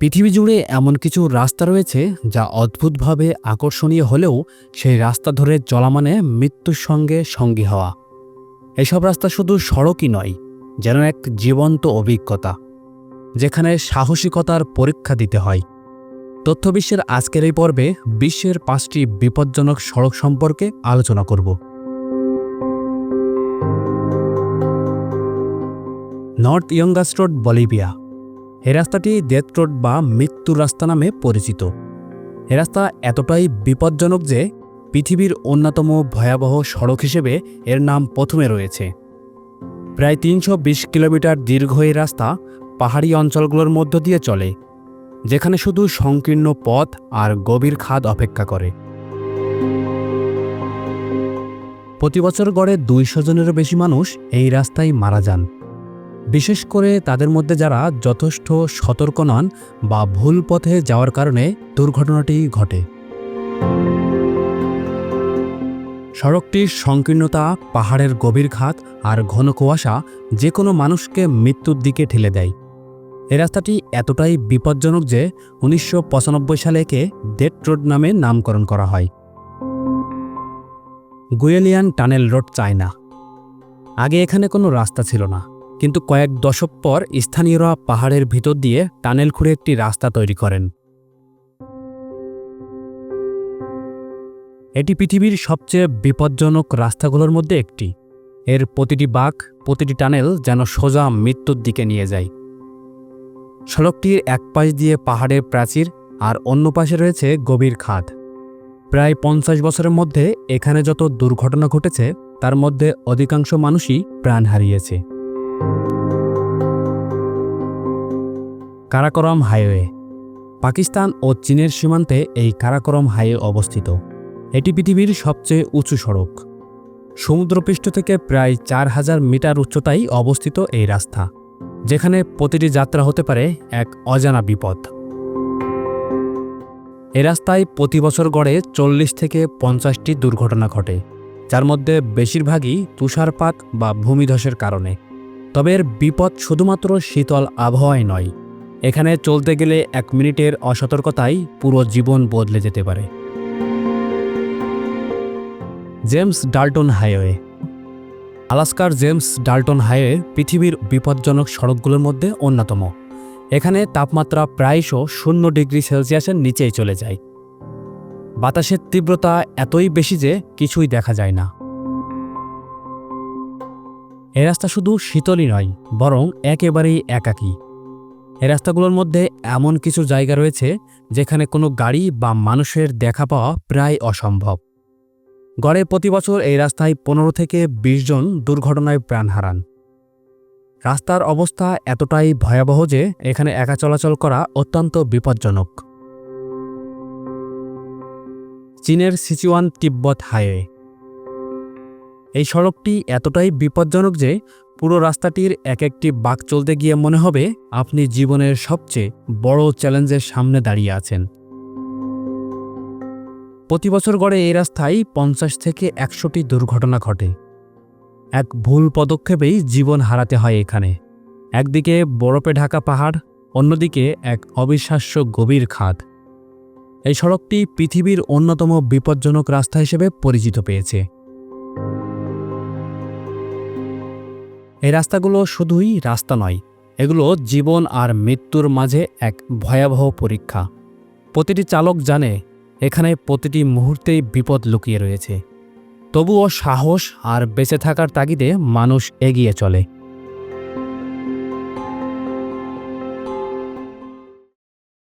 পৃথিবী জুড়ে এমন কিছু রাস্তা রয়েছে যা অদ্ভুতভাবে আকর্ষণীয় হলেও সেই রাস্তা ধরে চলা মানে মৃত্যুর সঙ্গে সঙ্গী হওয়া। এসব রাস্তা শুধু সড়কই নয়, যেন এক জীবন্ত অভিজ্ঞতা, যেখানে সাহসিকতার পরীক্ষা দিতে হয়। তথ্য বিশ্বের আজকের এই পর্বে বিশ্বের পাঁচটি বিপজ্জনক সড়ক সম্পর্কে আলোচনা করব। North Yungas road Bolivia. এ রাস্তাটি ডেথ রোড বা মৃত্যুর রাস্তা নামে পরিচিত। এ রাস্তা এতটাই বিপজ্জনক যে পৃথিবীর অন্যতম ভয়াবহ সড়ক হিসেবে এর নাম প্রথমে রয়েছে। প্রায় তিনশো বিশ কিলোমিটার দীর্ঘ এই রাস্তা পাহাড়ি অঞ্চলগুলোর মধ্য দিয়ে চলে, যেখানে শুধু সংকীর্ণ পথ আর গভীর খাদ অপেক্ষা করে। প্রতি বছর গড়ে দুইশো জনেরও বেশি মানুষ এই রাস্তায় মারা যান। বিশেষ করে তাদের মধ্যে যারা যথেষ্ট সতর্ক নন বা ভুল পথে যাওয়ার কারণে দুর্ঘটনাটি ঘটে। সড়কটির সংকীর্ণতা, পাহাড়ের গভীর খাত আর ঘন কুয়াশা যে কোনো মানুষকে মৃত্যুর দিকে ঠেলে দেয়। এ রাস্তাটি এতটাই বিপজ্জনক যে উনিশশো পঁচানব্বই সালে একে ডেট রোড নামে নামকরণ করা হয়। Guoliang tunnel road, China. আগে এখানে কোনো রাস্তা ছিল না। কিন্তু কয়েক দশক পর স্থানীয়রা পাহাড়ের ভিতর দিয়ে টানেল খুঁড়ে একটি রাস্তা তৈরি করেন। এটি পৃথিবীর সবচেয়ে বিপজ্জনক রাস্তাগুলোর মধ্যে একটি। এর প্রতিটি বাঁক, প্রতিটি টানেল যেন সোজা মৃত্যুর দিকে নিয়ে যায়। সড়কটির এক পাশ দিয়ে পাহাড়ের প্রাচীর আর অন্য পাশে রয়েছে গভীর খাদ। প্রায় পঞ্চাশ বছরের মধ্যে এখানে যত দুর্ঘটনা ঘটেছে, তার মধ্যে অধিকাংশ মানুষই প্রাণ হারিয়েছে। কারাকরম হাইওয়ে। পাকিস্তান ও চীনের সীমান্তে এই কারাকরম হাইওয়ে অবস্থিত। এটি পৃথিবীর সবচেয়ে উঁচু সড়ক। সমুদ্রপৃষ্ঠ থেকে প্রায় চার হাজার মিটার উচ্চতায় অবস্থিত এই রাস্তা, যেখানে প্রতিটি যাত্রা হতে পারে এক অজানা বিপদ। এ রাস্তায় প্রতি বছর গড়ে চল্লিশ থেকে পঞ্চাশটি দুর্ঘটনা ঘটে, যার মধ্যে বেশিরভাগই তুষারপাত বা ভূমিধসের কারণে। তবে এর বিপদ শুধুমাত্র শীতল আবহাওয়ায় নয়। এখানে চলতে গেলে এক মিনিটের অসতর্কতাই পুরো জীবন বদলে যেতে পারে। James Dalton highway. আলাস্কার জেমস ডাল্টন হাইওয়ে পৃথিবীর বিপজ্জনক সড়কগুলোর মধ্যে অন্যতম। এখানে তাপমাত্রা প্রায়শ শূন্য ডিগ্রি সেলসিয়াসের নিচেই চলে যায়। বাতাসের তীব্রতা এতই বেশি যে কিছুই দেখা যায় না। এ রাস্তা শুধু শীতলই নয়, বরং একেবারেই একাকী। এ রাস্তাগুলোর মধ্যে এমন কিছু জায়গা রয়েছে যেখানে কোনো গাড়ি বা মানুষের দেখা পাওয়া প্রায় অসম্ভব। গড়ে প্রতি বছর এই রাস্তায় পনেরো থেকে ২০ জন দুর্ঘটনায় প্রাণ হারান। রাস্তার অবস্থা এতটাই ভয়াবহ যে এখানে একা চলাচল করা অত্যন্ত বিপজ্জনক। চীনের সিচুয়ান তিব্বত হাইওয়ে এই সড়কটি এতটাই বিপজ্জনক যে পুরো রাস্তাটির এক একটি বাঁক চলতে গিয়ে মনে হবে আপনি জীবনের সবচেয়ে বড় চ্যালেঞ্জের সামনে দাঁড়িয়ে আছেন। প্রতি বছর গড়ে এই রাস্তায় পঞ্চাশ থেকে একশোটি দুর্ঘটনা ঘটে। এক ভুল পদক্ষেপেই জীবন হারাতে হয় এখানে। একদিকে বরফে ঢাকা পাহাড়, অন্যদিকে এক অবিশ্বাস্য গভীর খাদ। এই সড়কটি পৃথিবীর অন্যতম বিপজ্জনক রাস্তা হিসেবে পরিচিত পেয়েছে। এই রাস্তাগুলো শুধুই রাস্তা নয়, এগুলো জীবন আর মৃত্যুর মাঝে এক ভয়াবহ পরীক্ষা। প্রতিটি চালক জানে, এখানে প্রতিটি মুহূর্তেই বিপদ লুকিয়ে রয়েছে। তবুও সাহস আর বেঁচে থাকার তাগিদে মানুষ এগিয়ে চলে।